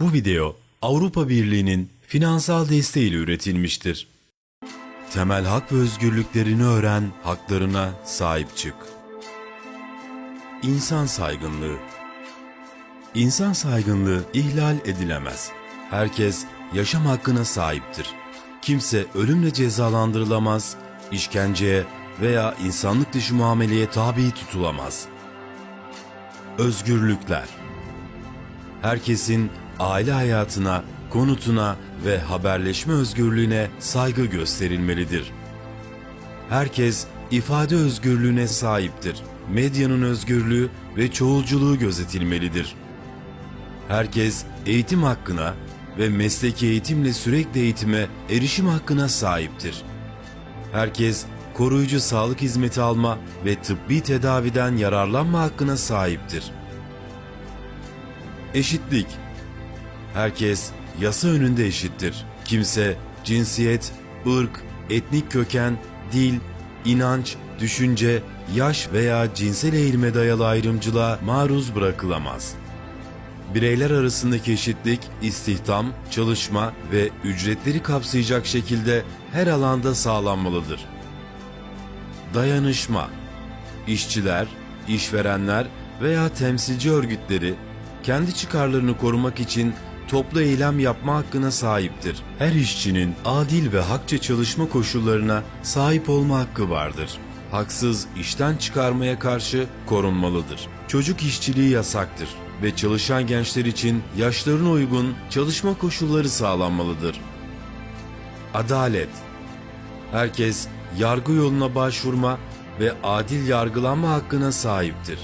Bu video Avrupa Birliği'nin finansal desteğiyle üretilmiştir. Temel hak ve özgürlüklerini öğren, haklarına sahip çık. İnsan saygınlığı İnsan saygınlığı ihlal edilemez. Herkes yaşam hakkına sahiptir. Kimse ölümle cezalandırılamaz, işkenceye veya insanlık dışı muameleye tabi tutulamaz. Özgürlükler Herkesin aile hayatına, konutuna ve haberleşme özgürlüğüne saygı gösterilmelidir. Herkes ifade özgürlüğüne sahiptir. Medyanın özgürlüğü ve çoğulculuğu gözetilmelidir. Herkes eğitim hakkına ve mesleki eğitimle sürekli eğitime erişim hakkına sahiptir. Herkes koruyucu sağlık hizmeti alma ve tıbbi tedaviden yararlanma hakkına sahiptir. Eşitlik Herkes yasa önünde eşittir. Kimse cinsiyet, ırk, etnik köken, dil, inanç, düşünce, yaş veya cinsel eğilime dayalı ayrımcılığa maruz bırakılamaz. Bireyler arasındaki eşitlik, istihdam, çalışma ve ücretleri kapsayacak şekilde her alanda sağlanmalıdır. Dayanışma İşçiler, işverenler veya temsilci örgütleri kendi çıkarlarını korumak için toplu eylem yapma hakkına sahiptir. Her işçinin adil ve hakça çalışma koşullarına sahip olma hakkı vardır. Haksız işten çıkarmaya karşı korunmalıdır. Çocuk işçiliği yasaktır ve çalışan gençler için yaşlarına uygun çalışma koşulları sağlanmalıdır. Adalet Herkes yargı yoluna başvurma ve adil yargılanma hakkına sahiptir.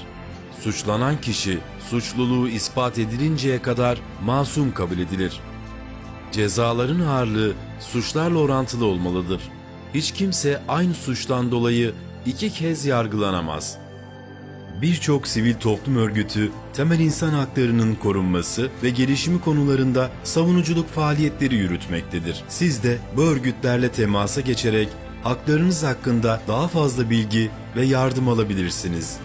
Suçlanan kişi suçluluğu ispat edilinceye kadar masum kabul edilir. Cezaların ağırlığı suçlarla orantılı olmalıdır. Hiç kimse aynı suçtan dolayı iki kez yargılanamaz. Birçok sivil toplum örgütü temel insan haklarının korunması ve gelişimi konularında savunuculuk faaliyetleri yürütmektedir. Siz de bu örgütlerle temasa geçerek haklarınız hakkında daha fazla bilgi ve yardım alabilirsiniz.